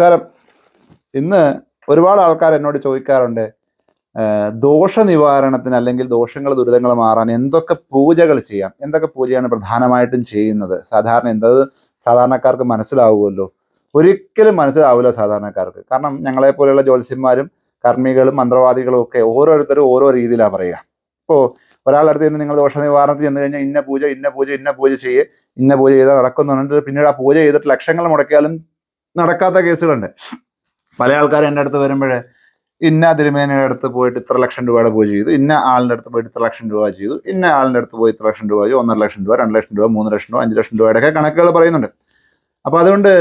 നമസ്കാരം. ഇന്ന് ഒരുപാട് ആൾക്കാർ എന്നോട് ചോദിക്കാറുണ്ട് ദോഷ നിവാരണത്തിന് അല്ലെങ്കിൽ ദോഷങ്ങൾ ദുരിതങ്ങൾ മാറാൻ എന്തൊക്കെ പൂജകൾ ചെയ്യാം? എന്തൊക്കെ പൂജയാണ് പ്രധാനമായിട്ടും ചെയ്യുന്നത്? സാധാരണ എന്തത് സാധാരണക്കാർക്ക് മനസ്സിലാവുമല്ലോ. ഒരിക്കലും മനസ്സിലാവില്ല സാധാരണക്കാർക്ക്. കാരണം ഞങ്ങളെ പോലെയുള്ള ജ്യോത്സ്യന്മാരും കർമ്മികളും മന്ത്രവാദികളും ഒക്കെ ഓരോരുത്തരും ഓരോ രീതിയിലാണ് പറയുക. ഇപ്പോൾ ഒരാളുടെ അടുത്ത് നിന്ന് നിങ്ങൾ ദോഷ നിവാരണത്തിൽ ചെന്ന് കഴിഞ്ഞാൽ ഇന്ന പൂജ ഇന്ന പൂജ ഇന്ന പൂജ ചെയ്യേ ഇന്ന പൂജ ചെയ്താൽ നടക്കുന്നുണ്ട് പിന്നീട് ആ പൂജ ചെയ്തിട്ട് ലക്ഷങ്ങൾ മുടക്കിയാലും നടക്കാത്ത കേസുകളുണ്ട്. പല ആൾക്കാർ എന്റെ അടുത്ത് വരുമ്പോഴേ ഇന്ന തിരുമേനയുടെ അടുത്ത് പോയിട്ട് ഇത്ര ലക്ഷം രൂപയുടെ പൂജ ചെയ്തു ഇന്ന ആളിന്റെ അടുത്ത് പോയിട്ട് ഇത്ര ലക്ഷം രൂപ ചെയ്തു ഇന്ന ആളിന്റെ അടുത്ത് പോയി ഇത്ര ലക്ഷം രൂപ ചെയ്തു ഒന്നര ലക്ഷം രൂപ രണ്ട് ലക്ഷം രൂപ മൂന്ന് ലക്ഷം രൂപ അഞ്ച് ലക്ഷം രൂപയുടെ ഒക്കെ കണക്കുകൾ പറയുന്നുണ്ട്. അപ്പോൾ അതുകൊണ്ട്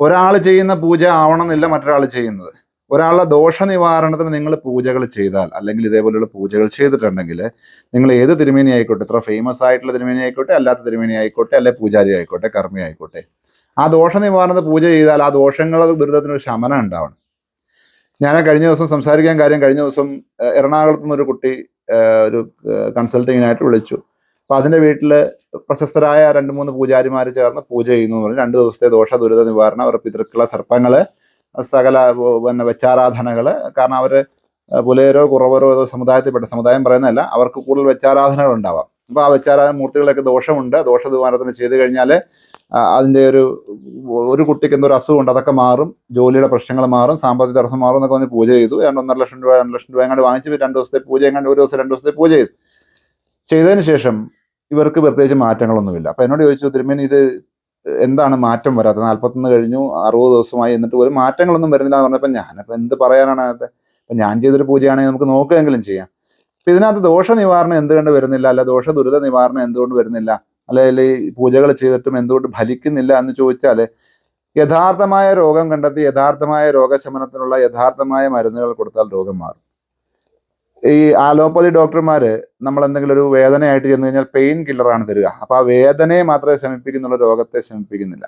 ഒരാൾ ചെയ്യുന്ന പൂജ ആവണമെന്നില്ല മറ്റൊരാൾ ചെയ്യുന്നത്. ഒരാളുടെ ദോഷ നിവാരണത്തിന് നിങ്ങൾ പൂജകൾ ചെയ്താൽ അല്ലെങ്കിൽ ഇതേപോലെയുള്ള പൂജകൾ ചെയ്തിട്ടുണ്ടെങ്കിൽ നിങ്ങൾ ഏത് തിരുമേനി ആയിക്കോട്ടെ ഇത്ര ഫേമസ് ആയിട്ടുള്ള തിരുമേനി ആയിക്കോട്ടെ അല്ലാത്ത തിരുമേനി ആയിക്കോട്ടെ അല്ലെ പൂജാരി ആയിക്കോട്ടെ കർമ്മി ആയിക്കോട്ടെ ആ ദോഷ നിവാരണ പൂജ ചെയ്താൽ ആ ദോഷങ്ങളുടെ ദുരിതത്തിന് ഒരു ശമനം ഉണ്ടാവണം. ഞാൻ കഴിഞ്ഞ ദിവസം സംസാരിക്കാൻ കാര്യം കഴിഞ്ഞ ദിവസം എറണാകുളത്ത് നിന്ന് ഒരു കുട്ടി ഒരു കൺസൾട്ടിങ്ങിനായിട്ട് വിളിച്ചു. അപ്പൊ അതിന്റെ വീട്ടിൽ പ്രശസ്തരായ രണ്ട് മൂന്ന് പൂജാരിമാർ ചേർന്ന് പൂജ ചെയ്യുന്നു എന്ന് പറഞ്ഞു. രണ്ട് ദിവസത്തെ ദോഷ ദുരിത നിവാരണം അവരുടെ പിതൃക്കള സർപ്പങ്ങൾ സകല പിന്നെ വെച്ചാരാധനകൾ കാരണം അവർ പുലയരോ കുറവരോ സമുദായത്തിൽപ്പെട്ട സമുദായം പറയുന്നതല്ല അവർക്ക് കൂടുതൽ വെച്ചാരാധനകൾ ഉണ്ടാവാം. അപ്പൊ ആ വെച്ചാരാധന മൂർത്തികളൊക്കെ ദോഷമുണ്ട്. ദോഷ നിവാരണത്തിന് ചെയ്തു കഴിഞ്ഞാൽ അതിന്റെ ഒരു ഒരു കുട്ടിക്ക് എന്തോ ഒരു അസുഖമുണ്ട് അതൊക്കെ മാറും ജോലിയുടെ പ്രശ്നങ്ങൾ മാറും സാമ്പത്തിക തടസ്സം മാറും എന്നൊക്കെ വന്ന് പൂജ ചെയ്തു. രണ്ട് ഒന്നര ലക്ഷം രൂപ രണ്ട് ലക്ഷം രൂപ എങ്ങാണ്ട് വാങ്ങിച്ച് രണ്ട് ദിവസത്തെ പൂജ എങ്ങാണ്ട് ഒരു ദിവസം രണ്ട് ദിവസത്തെ പൂജ ചെയ്തു. ചെയ്തതിന് ശേഷം ഇവർക്ക് പ്രത്യേകിച്ച് മാറ്റങ്ങളൊന്നുമില്ല. അപ്പം എന്നോട് ചോദിച്ചു തിരുമേനി ഇത് എന്താണ് മാറ്റം വരാത്തത്? നാൽപ്പത്തൊന്ന് കഴിഞ്ഞു അറുപത് ദിവസമായി എന്നിട്ട് ഒരു മാറ്റങ്ങളൊന്നും വരുന്നില്ല എന്ന് പറഞ്ഞപ്പോൾ ഞാനപ്പോൾ എന്ത് പറയാനാണ് അതിനകത്ത് അപ്പം ഞാൻ ചെയ്തൊരു പൂജയാണെങ്കിൽ നമുക്ക് നോക്കുകയെങ്കിലും ചെയ്യാം. അപ്പം ഇതിനകത്ത് ദോഷ നിവാരണം എന്തുകൊണ്ട് വരുന്നില്ല? അല്ല ദോഷ ദുരിത നിവാരണം എന്തുകൊണ്ട് വരുന്നില്ല? അല്ലെങ്കിൽ ഈ പൂജകൾ ചെയ്തിട്ടും എന്തുകൊണ്ട് ഫലിക്കുന്നില്ല എന്ന് ചോദിച്ചാൽ യഥാർത്ഥമായ രോഗം കണ്ടെത്തി യഥാർത്ഥമായ രോഗശമനത്തിനുള്ള യഥാർത്ഥമായ മരുന്നുകൾ കൊടുത്താൽ രോഗം മാറും. ഈ ആലോപ്പതി ഡോക്ടർമാർ നമ്മൾ എന്തെങ്കിലും ഒരു വേദനയായിട്ട് ചെന്ന് കഴിഞ്ഞാൽ പെയിൻ കില്ലറാണ് തരിക. അപ്പൊ ആ വേദനയെ മാത്രമേ ശമിപ്പിക്കുന്നുള്ളൂ രോഗത്തെ ശമിപ്പിക്കുന്നില്ല.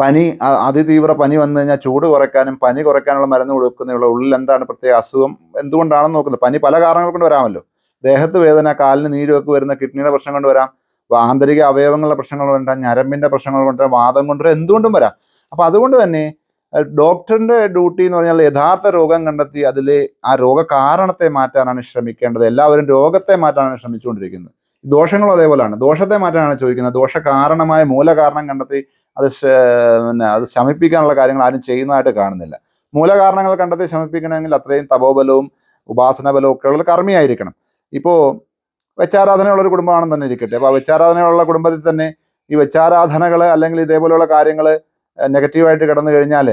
പനി അതിതീവ്ര പനി വന്നു കഴിഞ്ഞാൽ ചൂട് കുറയ്ക്കാനും പനി കുറയ്ക്കാനുള്ള മരുന്ന് കൊടുക്കുന്നതിനുള്ള ഉള്ളിൽ എന്താണ് പ്രത്യേക അസുഖം? എന്തുകൊണ്ടാണെന്ന് നോക്കുന്നത്? പനി പല കാരണങ്ങൾ കൊണ്ട് വരാമല്ലോ. ദേഹത്ത് വേദന കാലിന് നീരൊക്കെ വരുന്ന കിഡ്നിയുടെ പ്രശ്നം കൊണ്ട് വരാം. ആന്തരിക അവയവങ്ങളുടെ പ്രശ്നങ്ങൾ കൊണ്ട് ഞരമ്പിന്റെ പ്രശ്നങ്ങൾ കൊണ്ട് വാദം കൊണ്ട് എന്തുകൊണ്ടും വരാം. അപ്പോൾ അതുകൊണ്ട് തന്നെ ഡോക്ടറിന്റെ ഡ്യൂട്ടി എന്ന് പറഞ്ഞാൽ യഥാർത്ഥ രോഗം കണ്ടെത്തി അതിൽ ആ രോഗകാരണത്തെ മാറ്റാനാണ് ശ്രമിക്കേണ്ടത്. എല്ലാവരും രോഗത്തെ മാറ്റാനാണ് ശ്രമിച്ചുകൊണ്ടിരിക്കുന്നത്. ദോഷങ്ങളും അതേപോലെയാണ് ദോഷത്തെ മാറ്റാനാണ് ചോദിക്കുന്നത്. ദോഷകാരണമായ മൂലകാരണം കണ്ടെത്തി അത് പിന്നെ അത് ശമിപ്പിക്കാനുള്ള കാര്യങ്ങൾ ആരും ചെയ്യുന്നതായിട്ട് കാണുന്നില്ല. മൂലകാരണങ്ങൾ കണ്ടെത്തി ശമിപ്പിക്കണമെങ്കിൽ അത്രയും തപോബലവും ഉപാസന ബലവും ഒക്കെയുള്ള കർമ്മിയായിരിക്കണം ഇപ്പോൾ വെച്ചാരാധനയുള്ള ഒരു കുടുംബമാണെന്ന് തന്നെ ഇരിക്കട്ടെ. അപ്പോൾ ആ വെച്ചാരാധനയുള്ള കുടുംബത്തിൽ തന്നെ ഈ വെച്ചാരാധനകൾ അല്ലെങ്കിൽ ഇതേപോലെയുള്ള കാര്യങ്ങൾ നെഗറ്റീവായിട്ട് കിടന്നു കഴിഞ്ഞാൽ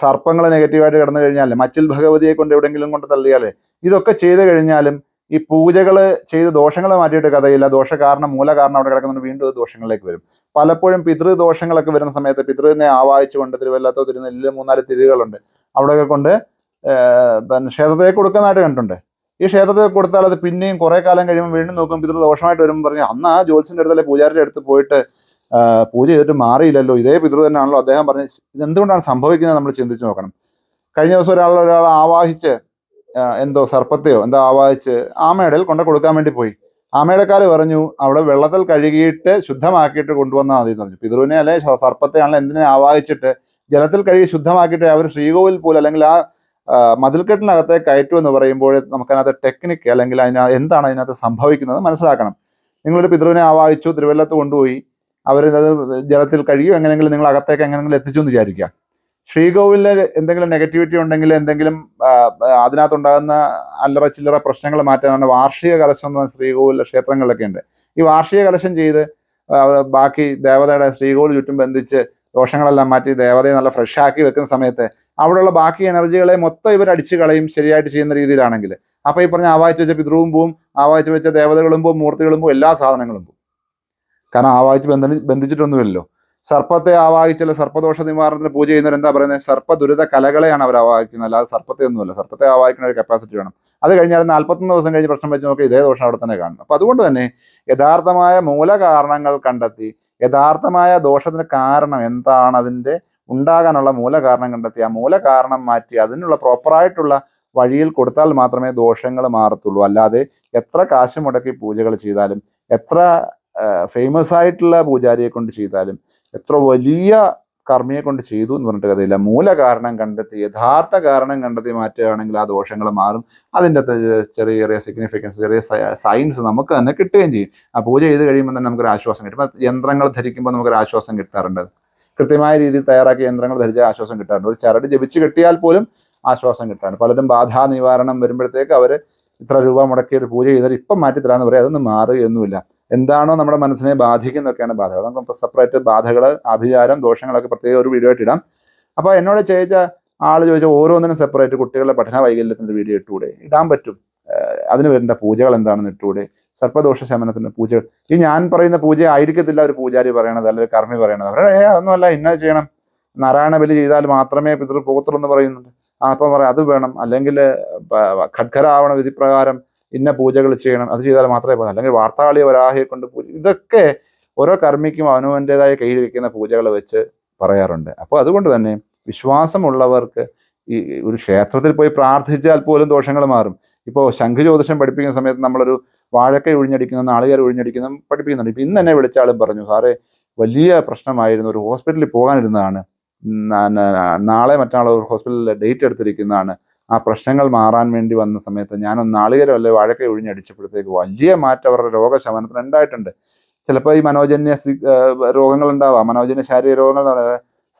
സർപ്പങ്ങൾ നെഗറ്റീവായിട്ട് കിടന്നു കഴിഞ്ഞാൽ മച്ചിൽ ഭഗവതിയെ കൊണ്ട് എവിടെയെങ്കിലും കൊണ്ട് തള്ളിയാൽ ഇതൊക്കെ ചെയ്തു കഴിഞ്ഞാലും ഈ പൂജകൾ ചെയ്ത് ദോഷങ്ങൾ മാറ്റിയിട്ട് കഥയില്ല. ദോഷ കാരണം മൂല കാരണം അവിടെ കിടക്കുന്നുണ്ട്. വീണ്ടും ദോഷങ്ങളിലേക്ക് വരും. പലപ്പോഴും പിതൃദോഷങ്ങളൊക്കെ വരുന്ന സമയത്ത് പിതൃവിനെ ആവാഹിച്ചുകൊണ്ട് തിരുവല്ലാത്തോ തിരുനെല്ലിൽ മൂന്നാൽ തിരികളുണ്ട്. അവിടെയൊക്കെ കൊണ്ട് ഏർ പിന്നെ ക്ഷേത്രത്തെ കൊടുക്കുന്നതായിട്ട് കണ്ടിട്ടുണ്ട്. ഈ ക്ഷേത്രത്തിൽ കൊടുത്താൽ അത് പിന്നെയും കുറേ കാലം കഴിയുമ്പോൾ വീണ്ടും നോക്കും. പിതൃ ദോഷമായിട്ട് വരുമ്പോൾ പറഞ്ഞു അന്ന് ആ ജോത്സ്യന്റെ അടുത്തല്ലേ പൂജാരിയുടെ അടുത്ത് പോയിട്ട് പൂജ ചെയ്തിട്ട് മാറിയില്ലല്ലോ. ഇതേ പിതൃ തന്നെയാണല്ലോ. അദ്ദേഹം പറഞ്ഞ് ഇതെന്തുകൊണ്ടാണ് സംഭവിക്കുന്നത്? നമ്മൾ ചിന്തിച്ചു നോക്കണം. കഴിഞ്ഞ ദിവസം ഒരാൾ ഒരാൾ ആവാഹിച്ച് എന്തോ സർപ്പത്തെയോ എന്തോ ആവാഹിച്ച് ആമയുടെ കൊണ്ട് കൊടുക്കാൻ വേണ്ടി പോയി. ആമയുടെക്കാര് പറഞ്ഞു അവിടെ വെള്ളത്തിൽ കഴുകിയിട്ട് ശുദ്ധമാക്കിയിട്ട് കൊണ്ടുവന്നാൽ മതി എന്ന് പറഞ്ഞു. പിതൃവിനെ അല്ലെ സർപ്പത്തെയാണല്ലോ എന്തിനെ ആവാഹിച്ചിട്ട് ജലത്തിൽ കഴുകി ശുദ്ധമാക്കിയിട്ട് അവർ ശ്രീകോവിൽ പോലും അല്ലെങ്കിൽ ആ, മതിൽക്കെട്ടിനകത്തെ കയറ്റു എന്ന് പറയുമ്പോൾ നമുക്കതിനകത്ത് ടെക്നിക്ക് അല്ലെങ്കിൽ അതിന എന്താണ് അതിനകത്ത് സംഭവിക്കുന്നത് മനസ്സിലാക്കണം. നിങ്ങളൊരു പിതൃവിനെ ആവാഹിച്ചു തിരുവല്ലത്ത് കൊണ്ടുപോയി അവരത് ജലത്തിൽ കഴിയും എങ്ങനെയെങ്കിലും നിങ്ങൾ അകത്തേക്ക് എങ്ങനെയെങ്കിലും എത്തിച്ചു എന്ന് വിചാരിക്കുക. ശ്രീകോവിലിൽ എന്തെങ്കിലും നെഗറ്റിവിറ്റി ഉണ്ടെങ്കിൽ എന്തെങ്കിലും അതിനകത്തുണ്ടാകുന്ന അല്ലറ ചില്ലറ പ്രശ്നങ്ങൾ മാറ്റാനാണ് വാർഷിക കലശം എന്ന ശ്രീകോവിലെ ക്ഷേത്രങ്ങളിലൊക്കെ ഉണ്ട്. ഈ വാർഷിക കലശം ചെയ്ത് ബാക്കി ദേവതയുടെ ശ്രീകോവിൽ ചുറ്റും ബന്ധിച്ച് ദോഷങ്ങളെല്ലാം മാറ്റി ദേവതയെ നല്ല ഫ്രഷ് ആക്കി വെക്കുന്ന സമയത്ത് അവിടെയുള്ള ബാക്കി എനർജികളെ മൊത്തം ഇവർ അടിച്ചു കളയും ശരിയായിട്ട് ചെയ്യുന്ന രീതിയിലാണെങ്കിൽ. അപ്പൊ ഈ പറഞ്ഞ ആവാഹിച്ച് വെച്ച പിതൃവും പോവും ആവാഹിച്ച് വെച്ച ദേവതകളും പോവും മൂർത്തികളും പോവും എല്ലാ സാധനങ്ങളും പോവും. കാരണം ആവാഹിച്ച് ബന്ധ ബന്ധിച്ചിട്ടൊന്നുമില്ലല്ലോ. സർപ്പത്തെ ആവാഹിച്ചല്ല സർപ്പദോഷ നിവാരണത്തിന് പൂജ ചെയ്യുന്നവർ എന്താ പറയുന്നത് സർപ്പ ദുരിത കലകളെയാണ് അവർ ആവാഹിക്കുന്നത്. അല്ലാതെ സർപ്പത്തെ ഒന്നുമല്ല സർപ്പത്തെ ആവാഹിക്കുന്ന ഒരു കപ്പാസിറ്റി വേണം. അത് കഴിഞ്ഞാൽ നാൽപ്പത്തൊന്ന് ദിവസം കഴിഞ്ഞ് പ്രശ്നം വെച്ച് നോക്കി ഇതേ ദോഷം അവിടെ തന്നെ കാണും. അപ്പൊ അതുകൊണ്ട് തന്നെ യഥാർത്ഥമായ മൂലകാരണങ്ങൾ കണ്ടെത്തി യഥാർത്ഥമായ ദോഷത്തിന് കാരണം എന്താണ് അതിന്റെ ഉണ്ടാകാനുള്ള മൂലകാരണം കണ്ടെത്തി ആ മൂലകാരണം മാറ്റി അതിനുള്ള പ്രോപ്പറായിട്ടുള്ള വഴിയിൽ കൊടുത്താൽ മാത്രമേ ദോഷങ്ങൾ മാറത്തുള്ളൂ. അല്ലാതെ എത്ര കാശ് മുടക്കി പൂജകൾ ചെയ്താലും എത്ര ഫേമസ് ആയിട്ടുള്ള പൂജാരിയെ കൊണ്ട് ചെയ്താലും എത്ര വലിയ കർമ്മിയെ കൊണ്ട് ചെയ്തു എന്ന് പറഞ്ഞിട്ട് കഥയില്ല. മൂല കാരണം കണ്ടെത്തി യഥാർത്ഥ കാരണം കണ്ടെത്തി മാറ്റുകയാണെങ്കിൽ ആ ദോഷങ്ങൾ മാറും. അതിന്റെ ചെറിയ ചെറിയ സിഗ്നിഫിക്കൻസ് ചെറിയ സയൻസ് നമുക്ക് തന്നെ കിട്ടുകയും ചെയ്യും. ആ പൂജ ചെയ്ത് കഴിയുമ്പോൾ തന്നെ നമുക്കൊരു ആശ്വാസം കിട്ടും. യന്ത്രങ്ങൾ ധരിക്കുമ്പോൾ നമുക്കൊരു ആശ്വാസം കിട്ടാറുണ്ട്. കൃത്യമായ രീതിയിൽ തയ്യാറാക്കിയ യന്ത്രങ്ങൾ ധരിച്ച ആശ്വാസം കിട്ടാറുണ്ട്. ഒരു ചരട് ജപിച്ച് കിട്ടിയാൽ പോലും ആശ്വാസം കിട്ടാറുണ്ട്. പലരും ബാധാ നിവാരണം വരുമ്പോഴത്തേക്ക് അവർ ഇത്ര രൂപ മുടക്കി ഒരു പൂജ ചെയ്താൽ ഇപ്പം മാറ്റി തരാമെന്ന് പറയും. അതൊന്നും മാറുകയൊന്നുമില്ല. എന്താണോ നമ്മുടെ മനസ്സിനെ ബാധിക്കുന്നതൊക്കെയാണ് ബാധകൾ. നമുക്ക് സെപ്പറേറ്റ് ബാധകൾ അഭിചാരം ദോഷങ്ങളൊക്കെ പ്രത്യേക ഒരു വീഡിയോ ആയിട്ട് ഇടാം. അപ്പോൾ എന്നോട് ചോദിച്ച ആൾ ചോദിച്ച ഓരോന്നിനും സെപ്പറേറ്റ് കുട്ടികളുടെ പഠന വൈകല്യത്തിന്റെ വീഡിയോ ഇട്ടുകൂടെ ഇടാൻ പറ്റും. അതിന് വരേണ്ട പൂജകൾ എന്താണെന്ന് ഇട്ടുകൂടെ സർപ്പദോഷ ശമനത്തിന്റെ പൂജകൾ. ഈ ഞാൻ പറയുന്ന പൂജ ആയിരിക്കത്തില്ല ഒരു പൂജാരി പറയണത് അല്ലെങ്കിൽ കർമ്മി പറയണത്. അവരെ ഏ അതൊന്നുമല്ല ഇന്ന ചെയ്യണം. നാരായണ ബലി ചെയ്താൽ മാത്രമേ പിതൃ പോകത്തുള്ളൂ എന്ന് പറയുന്നുണ്ട്. അപ്പം പറയാം അത് വേണം. അല്ലെങ്കിൽ ഖഡ്ഖരാവണ വിധിപ്രകാരം ഇന്ന പൂജകൾ ചെയ്യണം അത് ചെയ്താൽ മാത്രമേ പോകുന്നു അല്ലെങ്കിൽ വാർത്താളിയെ വരാഹയെ കൊണ്ട് പൂജ ഇതൊക്കെ ഓരോ കർമ്മിക്കും അവനവന്റെതായ കയ്യിലിരിക്കുന്ന പൂജകൾ വെച്ച് പറയാറുണ്ട്. അപ്പോൾ അതുകൊണ്ട് തന്നെ വിശ്വാസമുള്ളവർക്ക് ഈ ഒരു ക്ഷേത്രത്തിൽ പോയി പ്രാർത്ഥിച്ചാൽ പോലും ദോഷങ്ങൾ മാറും. ഇപ്പോൾ ശംഖ് ജ്യോതിഷം പഠിപ്പിക്കുന്ന സമയത്ത് നമ്മളൊരു വാഴക്ക ഒഴിഞ്ഞടിക്കുന്ന നാളികേർ ഒഴിഞ്ഞടിക്കുന്ന പഠിപ്പിക്കുന്നുണ്ട്. ഇപ്പം ഇന്ന് എന്നെ വിളിച്ചാലും പറഞ്ഞു സാറേ വലിയ പ്രശ്നമായിരുന്നു ഒരു ഹോസ്പിറ്റലിൽ പോകാനിരുന്നതാണ്. നാളെ മറ്റാളൊരു ഒരു ഹോസ്പിറ്റലിൽ ഡേറ്റ് എടുത്തിരിക്കുന്നതാണ്. ആ പ്രശ്നങ്ങൾ മാറാൻ വേണ്ടി വന്ന സമയത്ത് ഞാനൊന്ന് നാളികേരം അല്ലെ വാഴക്ക ഒഴിഞ്ഞടിച്ചപ്പോഴത്തേക്ക് വലിയ മാറ്റം അവരുടെ രോഗശമനത്തിന് ഉണ്ടായിട്ടുണ്ട്. ചിലപ്പോൾ ഈ മനോജന്യ രോഗങ്ങൾ ഉണ്ടാവാം. മനോജന്യ ശാരീരിക രോഗങ്ങൾ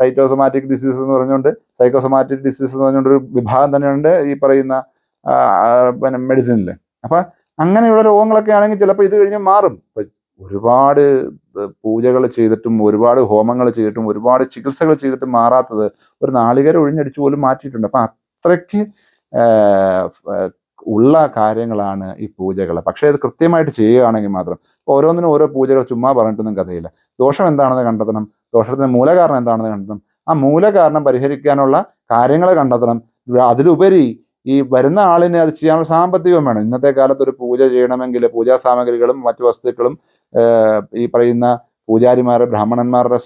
സൈറ്റോസൊമാറ്റിക് ഡിസീസ് എന്ന് പറഞ്ഞുകൊണ്ട് സൈക്കോസൊമാറ്റിക് ഡിസീസ് എന്ന് പറഞ്ഞുകൊണ്ട് ഒരു വിഭാഗം തന്നെയുണ്ട് ഈ പറയുന്ന പിന്നെ മെഡിസിനിൽ. അപ്പൊ അങ്ങനെയുള്ള രോഗങ്ങളൊക്കെ ആണെങ്കിൽ ചിലപ്പോൾ ഇത് കഴിഞ്ഞ് മാറും. ഒരുപാട് പൂജകൾ ചെയ്തിട്ടും ഒരുപാട് ഹോമങ്ങൾ ചെയ്തിട്ടും ഒരുപാട് ചികിത്സകൾ ചെയ്തിട്ടും മാറാത്തത് ഒരു നാളികേരം ഒഴിഞ്ഞടിച്ചു പോലും മാറ്റിയിട്ടുണ്ട്. അപ്പൊ അത്രയ്ക്ക് ഉള്ള കാര്യങ്ങളാണ് ഈ പൂജകൾ പക്ഷേ അത് കൃത്യമായിട്ട് ചെയ്യുകയാണെങ്കിൽ മാത്രം ഓരോന്നിനും ഓരോ പൂജകൾ ചുമ്മാ പറഞ്ഞിട്ടൊന്നും കഥയില്ല. ദോഷം എന്താണെന്ന് കണ്ടെത്തണം. ദോഷത്തിന് മൂലകാരണം എന്താണെന്ന് കണ്ടെത്തണം. ആ മൂലകാരണം പരിഹരിക്കാനുള്ള കാര്യങ്ങൾ കണ്ടെത്തണം. അതിലുപരി ഈ വരുന്ന ആളിനെ അത് ചെയ്യാനുള്ള സാമ്പത്തികം വേണം. ഇന്നത്തെ കാലത്ത് ഒരു പൂജ ചെയ്യണമെങ്കിൽ പൂജാ സാമഗ്രികളും മറ്റു വസ്തുക്കളും ഈ പറയുന്ന പൂജാരിമാരുടെ ബ്രാഹ്മണന്മാരുടെ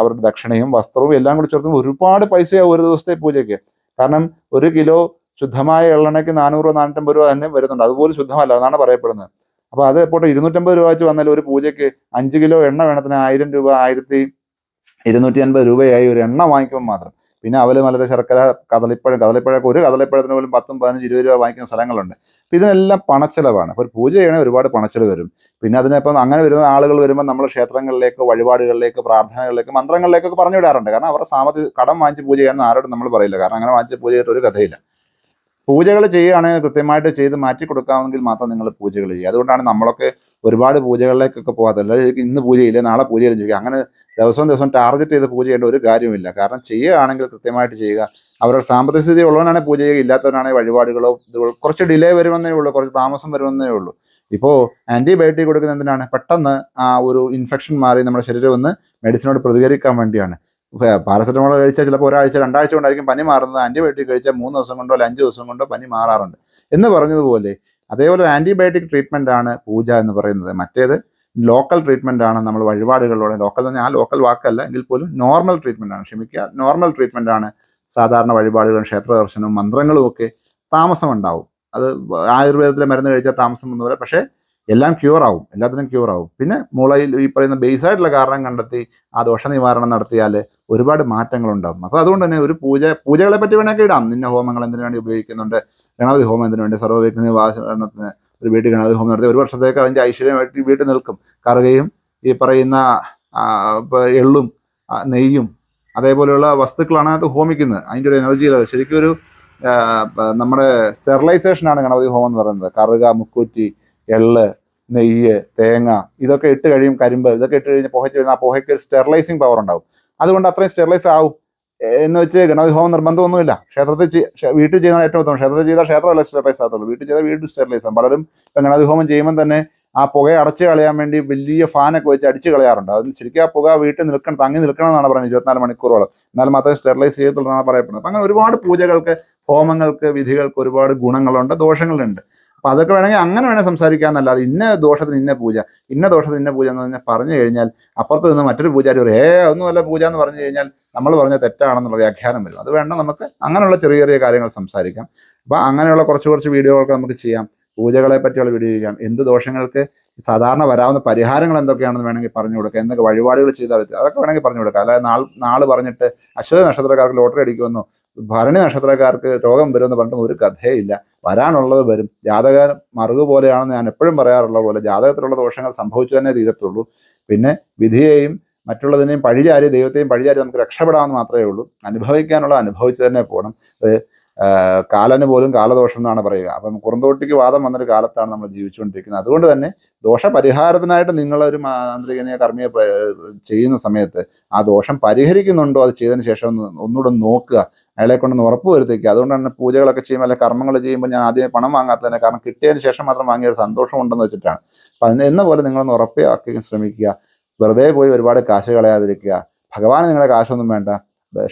അവരുടെ ദക്ഷിണയും വസ്ത്രവും എല്ലാം കൂടി ചേർത്ത് ഒരുപാട് പൈസയാവും ഒരു ദിവസത്തെ പൂജയ്ക്ക്. കാരണം ഒരു കിലോ ശുദ്ധമായ എള്ളെണ്ണയ്ക്ക് നാനൂറോ നാനൂറ്റമ്പത് രൂപ തന്നെ വരുന്നുണ്ട്. അതുപോലും ശുദ്ധമല്ല എന്നാണ് പറയപ്പെടുന്നത്. അപ്പൊ അത് ഇപ്പോൾ ഇരുന്നൂറ്റമ്പത് രൂപ വെച്ച് വന്നാൽ ഒരു പൂജയ്ക്ക് അഞ്ച് കിലോ എണ്ണ വേണത്തിന് ആയിരം രൂപ ആയിരത്തി ഇരുന്നൂറ്റി അൻപത് രൂപയായി ഒരു എണ്ണ വാങ്ങിക്കുമ്പോൾ മാത്രം. പിന്നെ അവൽ മലര ശർക്കര കദളിപ്പഴം കദളിപ്പഴമൊക്കെ ഒരു കദളിപ്പഴത്തിന് പോലും പത്തും പതിനഞ്ച് ഇരുപത് രൂപ വാങ്ങിക്കുന്ന സ്ഥലങ്ങളുണ്ട്. അപ്പൊ ഇതിനെല്ലാം പണച്ചെലവാണ്. അപ്പോൾ ഒരു പൂജ ചെയ്യണേ ഒരുപാട് പണച്ചെലവ് വരും. പിന്നെ അതിനിപ്പം അങ്ങനെ വരുന്ന ആളുകൾ വരുമ്പോൾ നമ്മൾ ക്ഷേത്രങ്ങളിലേക്ക് വഴിപാടുകളിലേക്ക് പ്രാർത്ഥനകളിലേക്ക് മന്ത്രങ്ങളിലേക്കൊക്കെ പറഞ്ഞു വിടാറുണ്ട്. കാരണം അവരുടെ സാമ്പത്തിക കടം വാങ്ങിച്ച് പൂജ ചെയ്യാൻ ആരോടും നമ്മൾ പറയില്ല. കാരണം അങ്ങനെ വാങ്ങിച്ച് പൂജ ചെയ്തിട്ട് ഒരു കഥയില്ല. പൂജകൾ ചെയ്യുകയാണെങ്കിൽ കൃത്യമായിട്ട് ചെയ്ത് മാറ്റി കൊടുക്കാമെങ്കിൽ മാത്രം നിങ്ങൾ പൂജകൾ ചെയ്യുക. അതുകൊണ്ടാണ് നമ്മളൊക്കെ ഒരുപാട് പൂജകളിലേക്കൊക്കെ പോകാത്തത്. അല്ലെങ്കിൽ ഇന്ന് പൂജ ചെയ്യില്ല നാളെ പൂജ ചെയ്യും ചോദിക്കുക അങ്ങനെ ദിവസവും ദിവസം ടാർഗറ്റ് ചെയ്ത് പൂജ ചെയ്യേണ്ട ഒരു കാര്യമില്ല കാരണം ചെയ്യുകയാണെങ്കിൽ കൃത്യമായിട്ട് ചെയ്യുക. അവരുടെ സാമ്പത്തിക സ്ഥിതി ഉള്ളവനാണെങ്കിൽ പൂജ ചെയ്യുക ഇല്ലാത്തവനാണെങ്കിൽ വഴിപാടുകളോ കുറച്ച് ഡിലേ വരുമെന്നേ ഉള്ളൂ കുറച്ച് താമസം വരുമെന്നേ ഉള്ളൂ. ഇപ്പോൾ ആന്റിബയോട്ടിക് കൊടുക്കുന്ന എന്തിനാണ്? പെട്ടെന്ന് ആ ഒരു ഇൻഫെക്ഷൻ മാറി നമ്മുടെ ശരീരം ഒന്ന് മെഡിസിനോട് പ്രതികരിക്കാൻ വേണ്ടിയാണ്. പാരസെറ്റമോൾ കഴിച്ചാൽ ചിലപ്പോൾ ഒരാഴ്ച രണ്ടാഴ്ച കൊണ്ടായിരിക്കും പനി മാറുന്നത്. ആന്റിബയോട്ടിക് കഴിച്ചാൽ മൂന്ന് ദിവസം കൊണ്ടോ അല്ല അഞ്ച് ദിവസം കൊണ്ടോ പനി മാറാറുണ്ട്. എന്ന് പറഞ്ഞതുപോലെ അതേപോലെ ആന്റിബയോട്ടിക് ട്രീറ്റ്മെന്റ് ആണ് പൂജ എന്ന് പറയുന്നത്. മറ്റേത് ലോക്കൽ ട്രീറ്റ്മെന്റ് ആണ് നമ്മൾ വഴിപാടുകളിലൂടെ ലോക്കൽ എന്ന് പറഞ്ഞാൽ ആ ലോക്കൽ വാക്കല്ല എങ്കിൽ പോലും നോർമൽ ട്രീറ്റ്മെന്റ് ആണ്. ക്ഷമിക്കുക നോർമൽ ട്രീറ്റ്മെന്റ് ആണ് സാധാരണ വഴിപാടുകളും ക്ഷേത്ര ദർശനവും മന്ത്രങ്ങളും ഒക്കെ താമസം ഉണ്ടാവും അത് ആയുർവേദത്തിലെ മരുന്ന് കഴിച്ചാൽ താമസം വരെ പക്ഷേ എല്ലാം ക്യൂർ ആവും. എല്ലാത്തിനും ക്യൂർ ആവും. പിന്നെ മുളയിൽ ഈ പറയുന്ന ബേസ് ആയിട്ടുള്ള കാരണം കണ്ടെത്തി ആ ദോഷ നിവാരണം നടത്തിയാൽ ഒരുപാട് മാറ്റങ്ങൾ ഉണ്ടാവും അപ്പോൾ അതുകൊണ്ട് തന്നെ ഒരു പൂജ പൂജകളെ പറ്റി വേണമെങ്കിൽ ഇടാം. നിന്ന ഹോമങ്ങൾ എന്തിനു വേണ്ടി ഉപയോഗിക്കുന്നുണ്ട്? ഗണപതി ഹോമം എന്തിനു വേണ്ടി? സർവവിഘ്ന വാസനത്തിന് ഒരു വീട്ടിൽ ഗണപതി ഹോമം നടത്തി ഒരു വർഷത്തേക്ക് അതിന്റെ ഐശ്വര്യമായിട്ട് വീട്ടിൽ നിൽക്കും. കറുകയും ഈ പറയുന്ന എള്ളും നെയ്യും അതേപോലെയുള്ള വസ്തുക്കളാണ് അത് ഹോമിക്കുന്നത്. അതിന്റെ ഒരു എനർജി ശരിക്കും ഒരു നമ്മുടെ സ്റ്റെറിലൈസേഷനാണ് ഗണപതി ഹോമം എന്ന് പറയുന്നത്. കറുക മുക്കൂറ്റി എള്ള് നെയ്യ് തേങ്ങ ഇതൊക്കെ ഇട്ട് കഴിയും കരിമ്പ്. ഇതൊക്കെ ഇട്ട് കഴിഞ്ഞ് പുഹയ്ക്ക് കഴിഞ്ഞാൽ ആ പുഹയ്ക്ക് ഒരു സ്റ്റെറിലൈസിങ് പവർ ഉണ്ടാവും. അതുകൊണ്ട് അത്രയും സ്റ്റെറിലൈസ് ആവും. എന്ന് വെച്ച് ഗണപതി ഹോമം നിർബന്ധമൊന്നുമില്ല. ക്ഷേത്രത്തിൽ വീട്ടിൽ ചെയ്യുന്ന ഏറ്റവും ഉത്തമം. ക്ഷേത്രത്തിൽ ചെയ്താൽ ക്ഷേത്രമല്ല സ്റ്റെറിലൈസ് ആകത്തുള്ളൂ. വീട്ടിൽ ചെയ്താൽ വീട്ടിൽ സ്റ്റെറിലൈസ് ആകും പലരും ഗണപതി ഹോമം ചെയ്യുമ്പോൾ തന്നെ ആ പുകയെ അടച്ചു കളയാൻ വേണ്ടി വലിയ ഫാനൊക്കെ വെച്ച് അടിച്ചു കളയാറുണ്ട്. അത് ശരിക്കും ആ പുക വീട്ടിൽ നിൽക്കണം തങ്ങി നിൽക്കണം എന്നാണ് പറയുന്നത് ഇരുപത്തിനാല് മണിക്കൂറോളം. എന്നാൽ മാത്രമേ സ്റ്റെറിലൈസ് ചെയ്യത്തുള്ളൂ എന്നാണ് പറയപ്പെടുന്നത് അങ്ങനെ ഒരുപാട് പൂജകൾക്ക് ഹോമങ്ങൾക്ക് വിധികൾക്ക് ഒരുപാട് ഗുണങ്ങളുണ്ട് ദോഷങ്ങളുണ്ട്. അപ്പൊ അതൊക്കെ വേണമെങ്കിൽ അങ്ങനെ വേണേൽ സംസാരിക്കാന്നല്ലാതെ ഇന്ന ദോഷത്തിന് ഇന്ന പൂജ ഇന്ന ദോഷത്തിന് ഇന്ന പൂജ എന്ന് പറഞ്ഞാൽ പറഞ്ഞു കഴിഞ്ഞാൽ അപ്പുറത്ത് നിന്ന് മറ്റൊരു പൂജാരി ഒരു ഏ ഒന്നുമല്ല പൂജ എന്ന് പറഞ്ഞു കഴിഞ്ഞാൽ നമ്മൾ പറഞ്ഞ തെറ്റാണെന്നുള്ള വ്യാഖ്യാനം വരും. അത് വേണ്ട നമുക്ക് അങ്ങനെയുള്ള ചെറിയ ചെറിയ കാര്യങ്ങൾ സംസാരിക്കാം. അപ്പൊ അങ്ങനെയുള്ള കുറച്ച് കുറച്ച് വീഡിയോകളൊക്കെ നമുക്ക് ചെയ്യാം. പൂജകളെ പറ്റിയുള്ള വീഡിയോ ചെയ്യാം. എന്ത് ദോഷങ്ങൾക്ക് സാധാരണ വരാവുന്ന പരിഹാരങ്ങൾ എന്തൊക്കെയാണെന്ന് വേണമെങ്കിൽ പറഞ്ഞു കൊടുക്കാം. എന്തൊക്കെ വഴിപാടുകൾ ചെയ്താൽ അതൊക്കെ വേണമെങ്കിൽ പറഞ്ഞു കൊടുക്കാം. അല്ലാതെ നാൾ നാൾ പറഞ്ഞിട്ട് അശ്വതി നക്ഷത്രക്കാർക്ക് ലോട്ടറി അടിക്കുമെന്നോ ഭരണി നക്ഷത്രക്കാർക്ക് രോഗം വരുമെന്ന് പറഞ്ഞിട്ട് ഒരു കഥയില്ല. വരാനുള്ളത് വരും. ജാതക മറുകു പോലെയാണെന്ന് ഞാൻ എപ്പോഴും പറയാറുള്ള പോലെ ജാതകത്തിലുള്ള ദോഷങ്ങൾ സംഭവിച്ചു തന്നെ തീരത്തുള്ളൂ. പിന്നെ വിധിയെയും മറ്റുള്ളതിനെയും പഴിചാരി ദൈവത്തെയും പഴിചാരി നമുക്ക് രക്ഷപ്പെടാമെന്ന് മാത്രമേ ഉള്ളൂ. അനുഭവിക്കാനുള്ള അനുഭവിച്ചു തന്നെ പോകണം. കാലന് പോലും കാലദോഷം എന്നാണ് പറയുക. അപ്പം കുറുന്തോട്ടിക്ക് വാദം വന്നൊരു കാലത്താണ് നമ്മൾ ജീവിച്ചുകൊണ്ടിരിക്കുന്നത്. അതുകൊണ്ട് തന്നെ ദോഷപരിഹാരത്തിനായിട്ട് നിങ്ങളൊരു മാന്ത്രികനെ കർമ്മിയെ ചെയ്യുന്ന സമയത്ത് ആ ദോഷം പരിഹരിക്കുന്നുണ്ടോ? അത് ചെയ്തതിന് ശേഷം ഒന്ന് ഒന്നുകൂടെ നോക്കുക. അയാളെ കൊണ്ടൊന്ന് ഉറപ്പ് വരുത്തിക്കുക. അതുകൊണ്ടാണ് പൂജകളൊക്കെ ചെയ്യുമ്പോൾ അല്ലെങ്കിൽ കർമ്മങ്ങൾ ചെയ്യുമ്പോൾ ഞാൻ ആദ്യമേ പണം വാങ്ങാത്തതിനെ കാരണം കിട്ടിയതിന് ശേഷം മാത്രം വാങ്ങിയ ഒരു സന്തോഷം ഉണ്ടെന്ന് വെച്ചിട്ടാണ്. അപ്പം അതിന് എന്ന പോലെ നിങ്ങളൊന്ന് ഉറപ്പാക്കി ശ്രമിക്കുക. വെറുതെ പോയി ഒരുപാട് കാശ് കളയാതിരിക്കുക. ഭഗവാന് നിങ്ങളുടെ കാശൊന്നും വേണ്ട.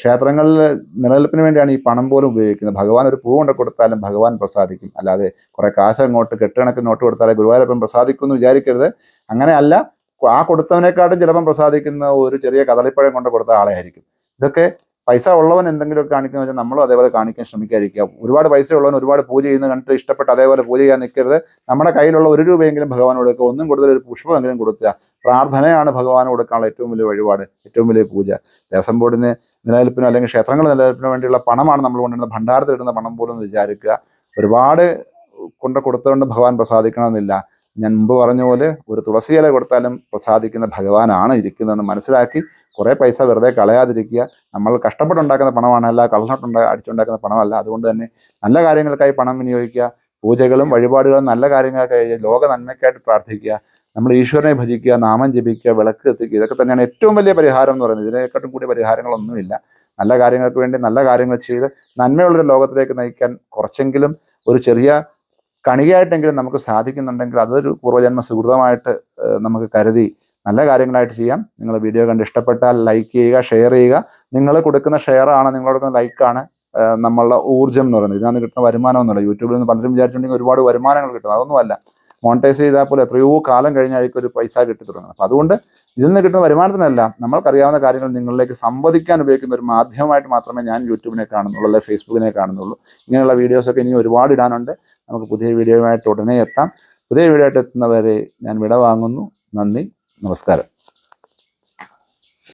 ക്ഷേത്രങ്ങളിൽ നിലനിൽപ്പിന് വേണ്ടിയാണ് ഈ പണം പോലും ഉപയോഗിക്കുന്നത്. ഭഗവാൻ ഒരു പൂ കൊണ്ട് കൊടുത്താലും ഭഗവാൻ പ്രസാദിക്കും. അല്ലാതെ കുറെ കാശ് അങ്ങോട്ട് കെട്ടുകണക്കിന് നോട്ട് കൊടുത്താലേ ഗുരുവായൂരപ്പൻ പ്രസാദിക്കും എന്ന് വിചാരിക്കരുത്. അങ്ങനെയല്ല ആ കൊടുത്തവനെക്കാട്ടും ചിലപ്പം പ്രസാദിക്കുന്ന ഒരു ചെറിയ കദളിപ്പഴം കൊണ്ട് കൊടുത്ത ആളെ ആയിരിക്കും ഇതൊക്കെ പൈസ ഉള്ളവൻ എന്തെങ്കിലുമൊക്കെ കാണിക്കുന്ന വെച്ചാൽ നമ്മളും അതേപോലെ കാണിക്കാൻ ശ്രമിക്കാതിരിക്കുക. ഒരുപാട് പൈസ ഉള്ളവൻ ഒരുപാട് പൂജ ചെയ്യുന്ന കണ്ടിട്ട് ഇഷ്ടപ്പെട്ട് അതേപോലെ പൂജ ചെയ്യാൻ നിൽക്കരുത്. നമ്മുടെ കയ്യിലുള്ള ഒരു രൂപയെങ്കിലും ഭഗവാൻ കൊടുക്കുക ഒന്നും കൂടുതൽ ഒരു പുഷ്പമെങ്കിലും കൊടുക്കുക. പ്രാർത്ഥനയാണ് ഭഗവാൻ കൊടുക്കാനുള്ള ഏറ്റവും വലിയ വഴിപാട് ഏറ്റവും വലിയ പൂജ. ദേവസ്വം ബോർഡിന് നിലനിൽപ്പിനോ അല്ലെങ്കിൽ ക്ഷേത്രങ്ങൾ നിലനിൽപ്പിനോ വേണ്ടിയുള്ള പണമാണ് നമ്മൾ കൊണ്ടുവരുന്നത്. ഭണ്ഡാരത്തിൽ ഇടുന്ന പണം പോലും വിചാരിക്കുക. ഒരുപാട് കൊണ്ട് കൊടുത്തുകൊണ്ട് ഭഗവാൻ പ്രസാദിക്കണമെന്നില്ല. ഞാൻ മുമ്പ് പറഞ്ഞ പോലെ ഒരു തുളസി ഇല കൊടുത്താലും പ്രസാദിക്കുന്ന ഭഗവാനാണ് ഇരിക്കുന്നതെന്ന് മനസ്സിലാക്കി കുറേ പൈസ വെറുതെ കളയാതിരിക്കുക. നമ്മൾ കഷ്ടപ്പെട്ടുണ്ടാക്കുന്ന പണമാണ് അല്ല കള്ളനോട്ടുണ്ടാ അടിച്ചുണ്ടാക്കുന്ന പണമല്ല. അതുകൊണ്ട് തന്നെ നല്ല കാര്യങ്ങൾക്കായി പണം വിനിയോഗിക്കുക. പൂജകളും വഴിപാടുകളും നല്ല കാര്യങ്ങൾക്കായി ലോക നന്മയ്ക്കായിട്ട് പ്രാർത്ഥിക്കുക. നമ്മൾ ഈശ്വരനെ ഭജിക്കുക നാമം ജപിക്കുക വിളക്ക് എത്തിക്കുക ഇതൊക്കെ തന്നെയാണ് ഏറ്റവും വലിയ പരിഹാരം എന്ന് പറയുന്നത്. ഇതിനെക്കാട്ടും കൂടിയ പരിഹാരങ്ങളൊന്നുമില്ല. നല്ല കാര്യങ്ങൾക്ക് വേണ്ടി നല്ല കാര്യങ്ങൾ ചെയ്ത് നന്മയുള്ളൊരു ലോകത്തിലേക്ക് നയിക്കാൻ കുറച്ചെങ്കിലും ഒരു ചെറിയ കണികയായിട്ടെങ്കിലും നമുക്ക് സാധിക്കുന്നുണ്ടെങ്കിൽ അതൊരു പൂർവജന്മ സുഹൃതമായിട്ട് നമുക്ക് കരുതി നല്ല കാര്യങ്ങളായിട്ട് ചെയ്യാം. നിങ്ങൾ വീഡിയോ കണ്ട് ഇഷ്ടപ്പെട്ടാൽ ലൈക്ക് ചെയ്യുക ഷെയർ ചെയ്യുക. നിങ്ങൾ കൊടുക്കുന്ന ഷെയറാണ് നിങ്ങൾ കൊടുക്കുന്ന ലൈക്കാണ് നമ്മളുടെ ഊർജം എന്ന് പറയുന്നത്. ഇതിനകത്ത് കിട്ടുന്ന വരുമാനം ഒന്നുമില്ല. യൂട്യൂബിൽ നിന്ന് പലരും വിചാരിച്ചിട്ടുണ്ടെങ്കിൽ ഒരുപാട് വരുമാനങ്ങൾ കിട്ടുന്നത് അതൊന്നുമല്ല. മോണിറ്റൈസ് ചെയ്താൽ പോലും എത്രയോ കാലം കഴിഞ്ഞായിരിക്കും ഒരു പൈസ കിട്ടി തുടങ്ങുന്നത്. അപ്പം അതുകൊണ്ട് ഇതിൽ നിന്ന് കിട്ടുന്ന വരുമാനത്തിനല്ല നമ്മൾക്കറിയാവുന്ന കാര്യങ്ങൾ നിങ്ങളിലേക്ക് സംവദിക്കാൻ ഉപയോഗിക്കുന്ന ഒരു മാധ്യമമായിട്ട് മാത്രമേ ഞാൻ യൂട്യൂബിനെ കാണുന്നുള്ളൂ അല്ലെങ്കിൽ ഫേസ്ബുക്കിനെ കാണുന്നുള്ളൂ. ഇങ്ങനെയുള്ള വീഡിയോസൊക്കെ ഇനി ഒരുപാട് ഇടാനുണ്ട്. നമുക്ക് പുതിയ വീഡിയോയുമായിട്ട് ഉടനെ എത്താം. പുതിയ വീഡിയോ ആയിട്ട് എത്തുന്നവരെ ഞാൻ വിട വാങ്ങുന്നു നന്ദി. നമസ്കാരം.